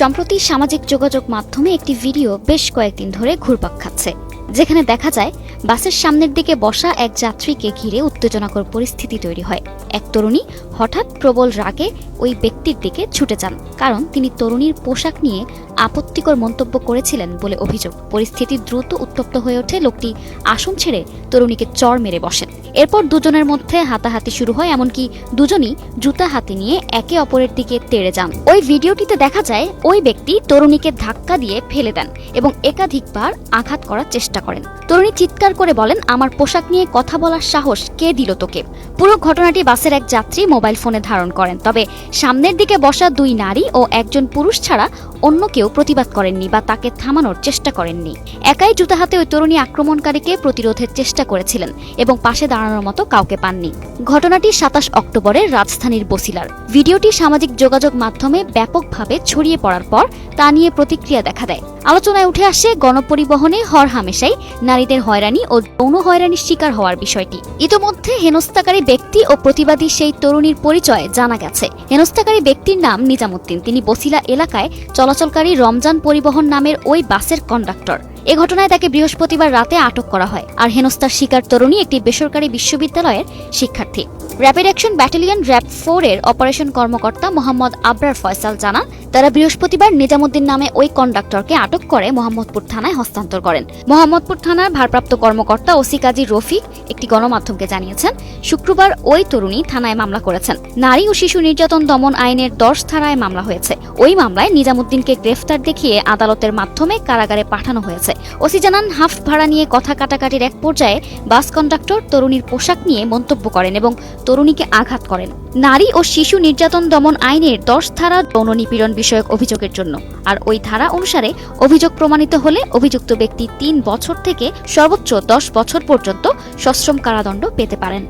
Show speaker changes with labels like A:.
A: সম্প্রতি সামাজিক যোগাযোগ মাধ্যমে একটি ভিডিও বেশ কয়েকদিন ধরে ঘুরপাক খাচ্ছে, যেখানে দেখা যায় বাসের সামনের দিকে বসা এক যাত্রীকে ঘিরে উত্তেজনাকর পরিস্থিতি তৈরি হয়। এক তরুণী হঠাৎ প্রবল রাগে ওই ব্যক্তির দিকে ছুটে যান, কারণ তিনি তরুণীর পোশাক নিয়ে আপত্তিকর মন্তব্য করেছিলেন বলে অভিযোগ। পরিস্থিতি দ্রুত উত্তপ্ত হয়ে ওঠে, লোকটি আসন ছেড়ে তরুণীকে চড় মেরে বসেন। এরপর দুজনের মধ্যে হাতাহাতি শুরু হয়, এমনকি দুজনই জুতা হাতে নিয়ে একে অপরের দিকে তেড়ে যান। ওই ভিডিওটিতে দেখা যায়, ওই ব্যক্তি তরুণীকে ধাক্কা দিয়ে ফেলে দেন এবং একাধিকবার আঘাত করার চেষ্টা করেন। তরুণী চিৎকার করে বলেন, আমার পোশাক নিয়ে কথা বলার সাহস কে দিল তোকে? পুরো ঘটনাটি বাসের এক যাত্রী মোবাইল ফোনে ধারণ করেন। তবে সামনের দিকে বসা দুই নারী ও একজন পুরুষ ছাড়া অন্য কেউ প্রতিবাদ করেননি বা তাকে থামানোর চেষ্টা করেননি। একাই জুতা হাতে ওই তরুণী আক্রমণকারীকে প্রতিরোধের চেষ্টা করেছিলেন এবং পাশে দাঁড়ানোর মতো কাউকে পাননি। ঘটনাটি সাতাশ অক্টোবরে রাজধানীর বসিলার। ভিডিওটি সামাজিক যোগাযোগ মাধ্যমে ব্যাপকভাবে ছড়িয়ে পড়ার পর তা নিয়ে প্রতিক্রিয়া দেখা দেয়। আলোচনায় উঠে আসে গণপরিবহনে হরহামেশাই নারীদের হয়রানি ও যৌন হয়রানির শিকার হওয়ার বিষয়টি। ইতোমধ্যে হেনস্থাকারী ব্যক্তি ও প্রতিবাদী সেই তরুণীর পরিচয় জানা গেছে। হেনস্থাকারী ব্যক্তির নাম নিজামুদ্দিন। তিনি বসিলা এলাকায় চলাচলকারী রমজান পরিবহন নামের ওই বাসের কন্ডাক্টর। এ ঘটনায় তাকে বৃহস্পতিবার রাতে আটক করা হয়। আর হেনস্থার শিকার তরুণী একটি বেসরকারি বিশ্ববিদ্যালয়ের শিক্ষার্থী। Rapid action battalion RAB four এর অপারেশন কর্মকর্তা মোহাম্মদ আবরার ফয়সাল জানান, তারা বৃহস্পতিবার নিজামুদ্দিন নামে ওই কন্ডাক্টরকে আটক করে মোহাম্মদপুর থানায় হস্তান্তর করেন। মোহাম্মদপুর থানার ভারপ্রাপ্ত কর্মকর্তা ওসি কাজী রফিক একটি গণমাধ্যমকে জানিয়েছেন, শুক্রবার ওই তরুণী থানায় মামলা করেছেন। নারী ও শিশু নির্যাতন দমন আইনের দশ ধারায় মামলা হয়েছে। ওই মামলায় নিজামুদ্দিনকে গ্রেফতার দেখিয়ে আদালতের মাধ্যমে কারাগারে পাঠানো হয়েছে। ওসি জানান, হাফ ভাড়া নিয়ে কথা কাটাকাটির এক পর্যায়ে বাস কন্ডাক্টর তরুণীর পোশাক নিয়ে মন্তব্য করেন এবং তরুণীকে আঘাত করেন। নারী ও শিশু নির্যাতন দমন আইনের দশ ধারা যৌন নিপীড়ন বিষয়ক অভিযোগের জন্য। আর ওই ধারা অনুসারে অভিযোগ প্রমাণিত হলে অভিযুক্ত ব্যক্তি তিন বছর থেকে সর্বোচ্চ দশ বছর পর্যন্ত সশ্রম কারাদণ্ড পেতে পারেন।